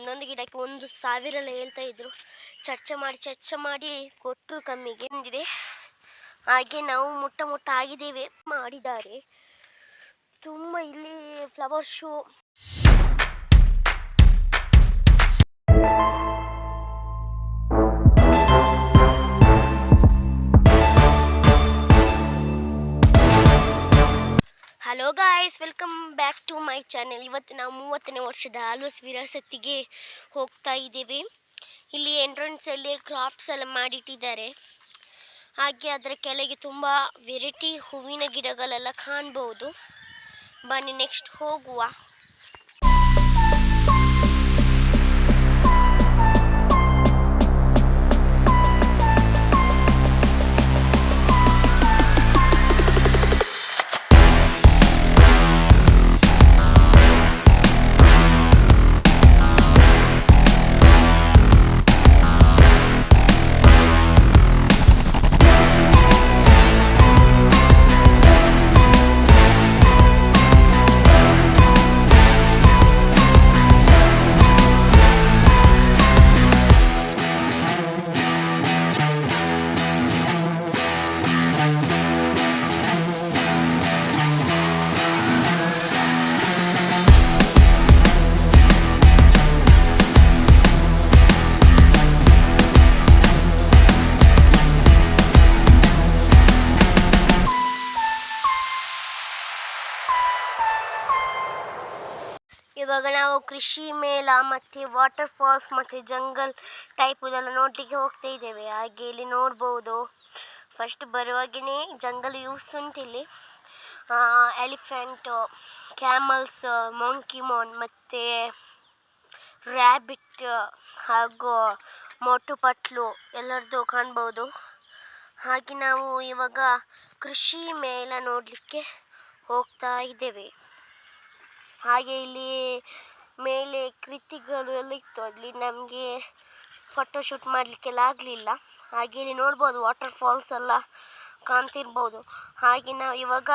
ಒಂದೊಂದು ಗಿಡಕ್ಕೆ ಒಂದು ಸಾವಿರ ಎಲ್ಲ ಹೇಳ್ತಾ ಇದ್ರು. ಚರ್ಚೆ ಮಾಡಿ ಚರ್ಚೆ ಮಾಡಿ ಕೊಟ್ಟರು ಕಮ್ಮಿಗೆ. ಬಂದಿದೆ. ಹಾಗೆ ನಾವು ಮುಟ್ಟ ಮುಟ್ಟ ಆಗಿದ್ದೇವೆ. ಮಾಡಿದ್ದಾರೆ. ತುಂಬ ಇಲ್ಲಿ flower show welcome back to my channel ಇವತ್ತು ನಾವು ಮೂವತ್ತನೇ ವರ್ಷದ ಆಲ್ವಸ್ ವಿರಾಸತ್ತಿಗೆ ಹೋಗ್ತಾ ಇದ್ದೇವೆ. ಇಲ್ಲಿ ಎಂಟ್ರೆನ್ಸಲ್ಲಿ ಕ್ರಾಫ್ಟ್ಸ್ ಎಲ್ಲ ಮಾಡಿಟ್ಟಿದ್ದಾರೆ. ಹಾಗೆ ಅದರ ಕೆಳಗೆ ತುಂಬ ವೆರೈಟಿ ಹೂವಿನ ಗಿಡಗಳೆಲ್ಲ ಕಾಣ್ಬೋದು. ಬನ್ನಿ ನೆಕ್ಸ್ಟ್ ಹೋಗುವ. ಇವಾಗ ನಾವು ಕೃಷಿ ಮೇಳ ಮತ್ತು ವಾಟರ್ ಫಾಲ್ಸ್ ಮತ್ತು ಜಂಗಲ್ ಟೈಪ್ ಇದೆಲ್ಲ ನೋಡಲಿಕ್ಕೆ ಹೋಗ್ತಾ ಇದ್ದೇವೆ. ಹಾಗೆ ಇಲ್ಲಿ ನೋಡ್ಬೋದು. ಫಸ್ಟ್ ಬರುವಾಗೇ ಜಂಗಲ್ ಯೂಸ್ ಉಂಟಿಲ್ಲಿ. ಎಲಿಫೆಂಟು ಕ್ಯಾಮಲ್ಸ್ ಮೊಂಕಿ ಮೋನ್ ಮತ್ತು ರ್ಯಾಬಿಟ್ ಹಾಗೂ ಮೋಟು ಪಟ್ಲು ಎಲ್ಲರದ್ದು ಕಾಣ್ಬೋದು. ಹಾಗೆ ನಾವು ಇವಾಗ ಕೃಷಿ ಮೇಳ ನೋಡಲಿಕ್ಕೆ ಹೋಗ್ತಾ ಇದ್ದೇವೆ. ಹಾಗೆ ಇಲ್ಲಿ ಮೇಲೆ ಕೃತಿಗಳು ಎಲ್ಲ ಇತ್ತು. ಅಲ್ಲಿ ನಮಗೆ ಫೋಟೋಶೂಟ್ ಮಾಡಲಿಕ್ಕೆಲ್ಲ ಆಗಲಿಲ್ಲ. ಹಾಗೆ ಇಲ್ಲಿ ನೋಡ್ಬೋದು ವಾಟರ್ ಫಾಲ್ಸ್ ಎಲ್ಲ ಕಾಣ್ತಿರ್ಬೋದು. ಹಾಗೆ ನಾವು ಇವಾಗ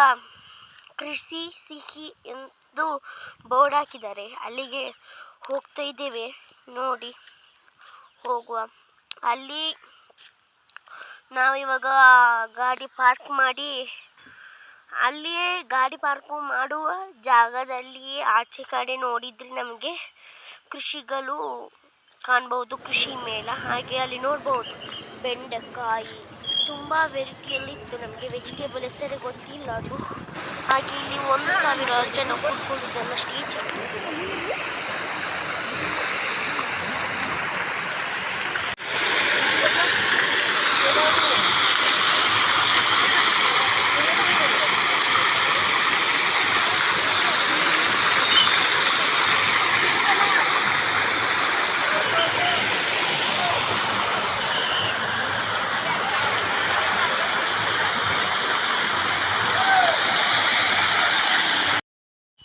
ಕೃಷಿ, ಸಿಹಿ ಎಂದು ಬೋರ್ಡ್ ಹಾಕಿದ್ದಾರೆ. ಅಲ್ಲಿಗೆ ಹೋಗ್ತಾ ಇದ್ದೇವೆ. ನೋಡಿ, ಹೋಗುವ. ಅಲ್ಲಿ ನಾವು ಇವಾಗ ಗಾಡಿ ಪಾರ್ಕ್ ಮಾಡಿ ಅಲ್ಲಿಯೇ ಗಾಡಿ ಪಾರ್ಕು ಮಾಡುವ ಜಾಗದಲ್ಲಿಯೇ ಆಚೆ ಕಡೆ ನೋಡಿದರೆ ನಮಗೆ ಕೃಷಿಗಳು ಕಾಣ್ಬೋದು. ಕೃಷಿ ಮೇಳ. ಹಾಗೆ ಅಲ್ಲಿ ನೋಡ್ಬೋದು. ಬೆಂಡೆಕಾಯಿ. ತುಂಬ ವೆರೈಟಿಯಲ್ಲಿ ಇತ್ತು ನಮಗೆ. ವೆಜಿಟೇಬಲ್ ಹೆಸರೇ ಗೊತ್ತಿಲ್ಲ ಅದು. ಹಾಗೆ ಇಲ್ಲಿ ಒಂದು ಸಾವಿರ ಜನ ಕೂತ್ಕೊಂಡಿದ್ದೆಲ್ಲ ಸ್ಟೇಜ್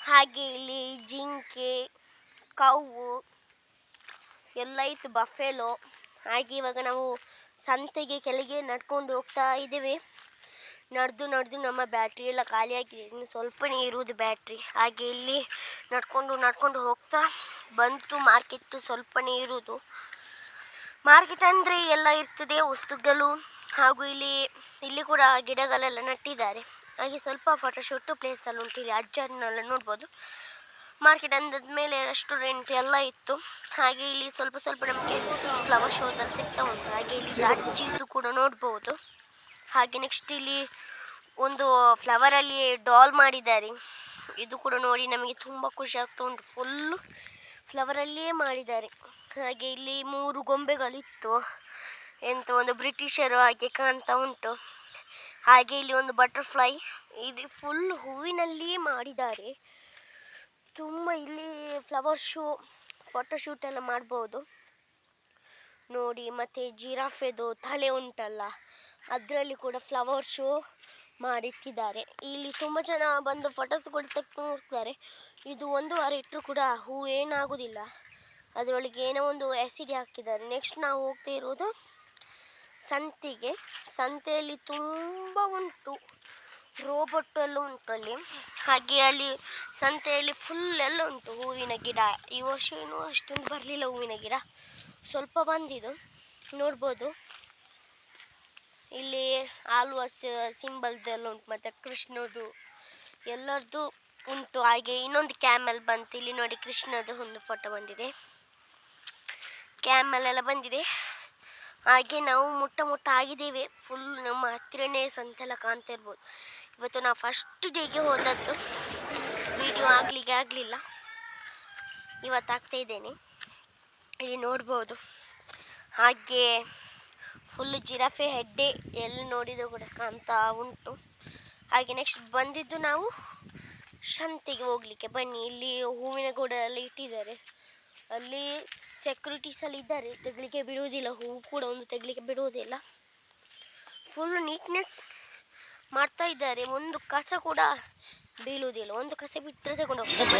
ಹಾಗೆ ಇಲ್ಲಿ ಜಿಂಕೆ ಕೌವು ಎಲ್ಲ ಇತ್ತು ಬಫೆಲೋ. ಹಾಗೆ ಇವಾಗ ನಾವು ಸಂತೆಗೆ ಕೆಳಗೆ ನಡ್ಕೊಂಡು ಹೋಗ್ತಾ ಇದ್ದೀವಿ. ನಡೆದು ನಡೆದು ನಮ್ಮ ಬ್ಯಾಟ್ರಿ ಎಲ್ಲ ಖಾಲಿಯಾಗಿದೆ. ಇನ್ನು ಸ್ವಲ್ಪನೇ ಇರುವುದು ಬ್ಯಾಟ್ರಿ. ಹಾಗೆ ಇಲ್ಲಿ ನಡ್ಕೊಂಡು ನಡ್ಕೊಂಡು ಹೋಗ್ತಾ ಬಂತು. ಮಾರ್ಕೆಟ್ ಸ್ವಲ್ಪನೇ ಇರುವುದು. ಮಾರ್ಕೆಟ್ ಅಂದರೆ ಎಲ್ಲ ಇರ್ತದೆ, ವಸ್ತುಗಳು. ಹಾಗೂ ಇಲ್ಲಿ ಇಲ್ಲಿ ಕೂಡ ಗಿಡಗಳೆಲ್ಲ ನಟ್ಟಿದ್ದಾರೆ. ಹಾಗೆ ಸ್ವಲ್ಪ ಫೋಟೋಶೂಟು ಪ್ಲೇಸಲ್ಲಿ ಉಂಟು. ಇಲ್ಲಿ ಅಜ್ಜನ್ನೆಲ್ಲ ನೋಡ್ಬೋದು. ಮಾರ್ಕೆಟ್ ಅಂದದ್ಮೇಲೆ ರೆಸ್ಟೋರೆಂಟ್ ಎಲ್ಲ ಇತ್ತು. ಹಾಗೆ ಇಲ್ಲಿ ಸ್ವಲ್ಪ ಸ್ವಲ್ಪ ನಮಗೆ ಫ್ಲವರ್ ಶೋದಲ್ಲಿ ಸಿಗ್ತಾ ಉಂಟು. ಹಾಗೆ ಇಲ್ಲಿ ಅಜ್ಜಿದು ಕೂಡ ನೋಡ್ಬೋದು. ಹಾಗೆ ನೆಕ್ಸ್ಟ್ ಇಲ್ಲಿ ಒಂದು ಫ್ಲವರಲ್ಲಿ ಡಾಲ್ ಮಾಡಿದ್ದಾರೆ. ಇದು ಕೂಡ ನೋಡಿ ನಮಗೆ ತುಂಬ ಖುಷಿ ಆಗ್ತಾ ಉಂಟು. ಫುಲ್ಲು ಫ್ಲವರಲ್ಲಿಯೇ ಮಾಡಿದ್ದಾರೆ. ಹಾಗೆ ಇಲ್ಲಿ ಮೂರು ಗೊಂಬೆಗಳಿತ್ತು. ಎಂತ ಒಂದು ಬ್ರಿಟಿಷರು ಹಾಗೆ ಕಾಣ್ತಾ ಉಂಟು. ಹಾಗೆ ಇಲ್ಲಿ ಒಂದು ಬಟರ್ಫ್ಲೈ ಇಲ್ಲಿ ಫುಲ್ ಹೂವಿನಲ್ಲಿಯೇ ಮಾಡಿದ್ದಾರೆ. ತುಂಬ ಇಲ್ಲಿ ಫ್ಲವರ್ ಶೋ ಫೋಟೋಶೂಟ್ ಎಲ್ಲ ಮಾಡ್ಬೋದು. ನೋಡಿ, ಮತ್ತು ಜಿರಾಫೆದು ತಲೆ ಉಂಟಲ್ಲ, ಅದರಲ್ಲಿ ಕೂಡ ಫ್ಲವರ್ ಶೋ ಮಾಡಿಟ್ಟಿದ್ದಾರೆ. ಇಲ್ಲಿ ತುಂಬ ಜನ ಬಂದು ಫೋಟೋ ಕೂಡ ತೆಗೆದು ಇದು ಒಂದು ವಾರ ಇಟ್ಟರು ಕೂಡ ಹೂ ಏನಾಗೋದಿಲ್ಲ. ಅದರೊಳಗೆ ಏನೋ ಒಂದು ಆ್ಯಸಿಡ್ ಹಾಕಿದ್ದಾರೆ. ನೆಕ್ಸ್ಟ್ ನಾವು ಹೋಗ್ತಾ ಇರೋದು ಸಂತೆಗೆ. ಸಂತೆಯಲ್ಲಿ ತುಂಬ ಉಂಟು. ರೋಬೋಟ್ ಎಲ್ಲ ಉಂಟು ಅಲ್ಲಿ ಹಾಗೆ ಅಲ್ಲಿ ಸಂತೆಯಲ್ಲಿ ಫುಲ್ ಎಲ್ಲ ಉಂಟು ಹೂವಿನ ಗಿಡ. ಈ ವರ್ಷ ಏನು ಅಷ್ಟೊಂದು ಬರಲಿಲ್ಲ ಹೂವಿನ ಗಿಡ. ಸ್ವಲ್ಪ ಬಂದಿದ್ದು. ನೋಡ್ಬೋದು. ಇಲ್ಲಿ ಆಲ್ವಾಸ್ ಸಿಂಬಲ್ದೆಲ್ಲ ಉಂಟು. ಮತ್ತು ಕೃಷ್ಣದು ಎಲ್ಲರದ್ದು ಉಂಟು. ಹಾಗೆ ಇನ್ನೊಂದು ಕ್ಯಾಮಲ್ ಬಂತು. ಇಲ್ಲಿ ನೋಡಿ ಕೃಷ್ಣದು ಒಂದು ಫೋಟೋ ಬಂದಿದೆ. ಕ್ಯಾಮಲ್ ಎಲ್ಲ ಬಂದಿದೆ. ಹಾಗೆ ನಾವು ಮುಟ್ಟ ಮುಟ್ಟ ಆಗಿದ್ದೇವೆ. ಫುಲ್ ನಮ್ಮ ಹತ್ತಿರನೇ ಸಂತೆಲ್ಲ ಕಾಣ್ತಾ ಇರ್ಬೋದು. ಇವತ್ತು ನಾವು ಫಸ್ಟ್ ಡೇಗೆ ಹೋದದ್ದು. ವಿಡಿಯೋ ಆಗಲಿಕ್ಕೆ ಆಗಲಿಲ್ಲ. ಇವತ್ತು ಆಗ್ತಾ ಇದ್ದೇನೆ. ಇಲ್ಲಿ ನೋಡ್ಬೋದು. ಹಾಗೆ ಫುಲ್ಲು ಜಿರಾಫೆ ಹೆಡ್ಡೆ ಎಲ್ಲಿ ನೋಡಿದ್ರು ಕೂಡ ಕಾಣ್ತಾ ಉಂಟು. ಹಾಗೆ ನೆಕ್ಸ್ಟ್ ಬಂದಿದ್ದು ನಾವು ಶಾಂತಿಗೆ ಹೋಗ್ಲಿಕ್ಕೆ. ಬನ್ನಿ, ಇಲ್ಲಿ ಹೂವಿನ ಗೋಡೆಯಲ್ಲಿ ಇಟ್ಟಿದ್ದಾರೆ. ಅಲ್ಲಿ ಸೆಕ್ಯೂರಿಟೀಸ್ ಅಲ್ಲಿ ಇದ್ದಾರೆ. ತೆಗಲಿಕ್ಕೆ ಬಿಡುವುದಿಲ್ಲ. ಹೂವು ಕೂಡ ಒಂದು ತೆಗಲಿಕ್ಕೆ ಬಿಡುವುದಿಲ್ಲ. ಫುಲ್ ನೀಟ್ನೆಸ್ ಮಾಡ್ತಾ ಇದ್ದಾರೆ. ಒಂದು ಕಸ ಕೂಡ ಬೀಳುವುದಿಲ್ಲ. ಒಂದು ಕಸ ಬಿಟ್ಟರೆ ತಗೊಂಡು ಹೋಗ್ತಾರೆ.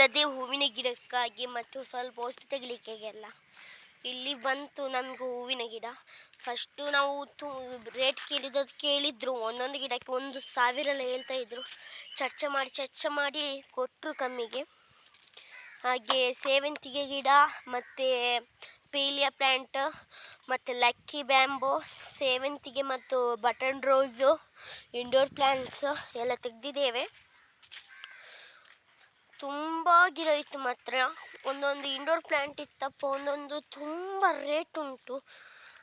ಬಂದದ್ದೇ ಹೂವಿನ ಗಿಡಕ್ಕಾಗಿ ಮತ್ತು ಸ್ವಲ್ಪ ವಸ್ತು ತೆಗಿಲಿಕ್ಕೆಲ್ಲ ಇಲ್ಲಿ ಬಂತು ನಮಗೂ ಹೂವಿನ ಗಿಡ. ಫಸ್ಟು ನಾವು ತು, ರೇಟ್ ಕೇಳಿದದ್ದು ಕೇಳಿದ್ರು. ಒಂದೊಂದು ಗಿಡಕ್ಕೆ ಒಂದು ಸಾವಿರ ಎಲ್ಲ ಹೇಳ್ತಾ ಇದ್ರು. ಚರ್ಚೆ ಮಾಡಿ ಚರ್ಚೆ ಮಾಡಿ ಕೊಟ್ಟರು ಕಮ್ಮಿಗೆ. ಹಾಗೆ ಸೇವಂತಿಗೆ ಗಿಡ, ಮತ್ತು ಪೀಲಿಯ ಪ್ಲ್ಯಾಂಟ್ ಮತ್ತು ಲಕ್ಕಿ ಬ್ಯಾಂಬೋ, ಸೇವಂತಿಗೆ ಮತ್ತು ಬಟನ್ ರೋಸು, ಇಂಡೋರ್ ಪ್ಲ್ಯಾಂಟ್ಸ್ ಎಲ್ಲ ತೆಗೆದಿದ್ದೇವೆ. ತುಂಬ ಗಿಡ ಇತ್ತು ಮಾತ್ರ. ಒಂದೊಂದು ಇಂಡೋರ್ ಪ್ಲ್ಯಾಂಟ್ ಇತ್ತಪ್ಪ, ಒಂದೊಂದು ತುಂಬ ರೇಟ್ ಉಂಟು.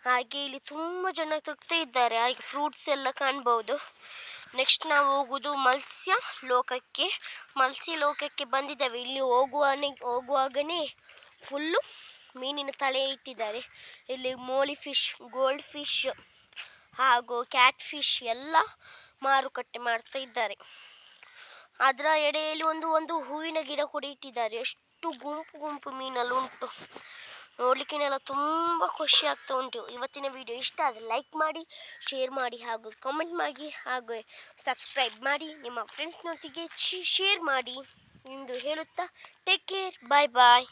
ಹಾಗೆ ಇಲ್ಲಿ ತುಂಬ ಜನ ತೆಗ್ತಾ ಇದ್ದಾರೆ. ಹಾಗೆ ಫ್ರೂಟ್ಸ್ ಎಲ್ಲ ಕಾಣ್ಬೋದು. ನೆಕ್ಸ್ಟ್ ನಾವು ಹೋಗುದು ಮತ್ಸ್ಯ ಲೋಕಕ್ಕೆ. ಮತ್ಸ್ಯ ಲೋಕಕ್ಕೆ ಬಂದಿದ್ದೇವೆ. ಇಲ್ಲಿ ಹೋಗುವನೆ, ಹೋಗುವಾಗನೇ ಫುಲ್ಲು ಮೀನಿನ ತಲೆ ಇಟ್ಟಿದ್ದಾರೆ. ಇಲ್ಲಿ ಮೋಲಿ ಫಿಶ್ ಗೋಲ್ಡ್ ಫಿಶ್ ಹಾಗೂ ಕ್ಯಾಟ್ ಫಿಶ್ ಎಲ್ಲ ಮಾರುಕಟ್ಟೆ ಮಾಡ್ತಾ ಇದ್ದಾರೆ. ಅದರ ಎಡೆಯಲ್ಲಿ ಒಂದು ಒಂದು ಹೂವಿನ ಗಿಡ ಕೂಡ ಇಟ್ಟಿದ್ದಾರೆ. ಎಷ್ಟು ಗುಂಪು ಗುಂಪು ಮೀನಲ್ಲಿ ಉಂಟು. ನೋಡ್ಲಿಕ್ಕೆನೆಲ್ಲ ತುಂಬ ಖುಷಿ ಆಗ್ತಾ ಉಂಟು. ಇವತ್ತಿನ ವಿಡಿಯೋ ಇಷ್ಟ ಆದರೆ ಲೈಕ್ ಮಾಡಿ ಶೇರ್ ಮಾಡಿ ಹಾಗೂ ಕಮೆಂಟ್ ಮಾಡಿ ಹಾಗೂ ಸಬ್ಸ್ಕ್ರೈಬ್ ಮಾಡಿ. ನಿಮ್ಮ ಫ್ರೆಂಡ್ಸ್ನೊಟ್ಟಿಗೆ ಶೇರ್ ಮಾಡಿ ಎಂದು ಹೇಳುತ್ತಾ ಟೇಕ್ ಕೇರ್ ಬಾಯ್ ಬಾಯ್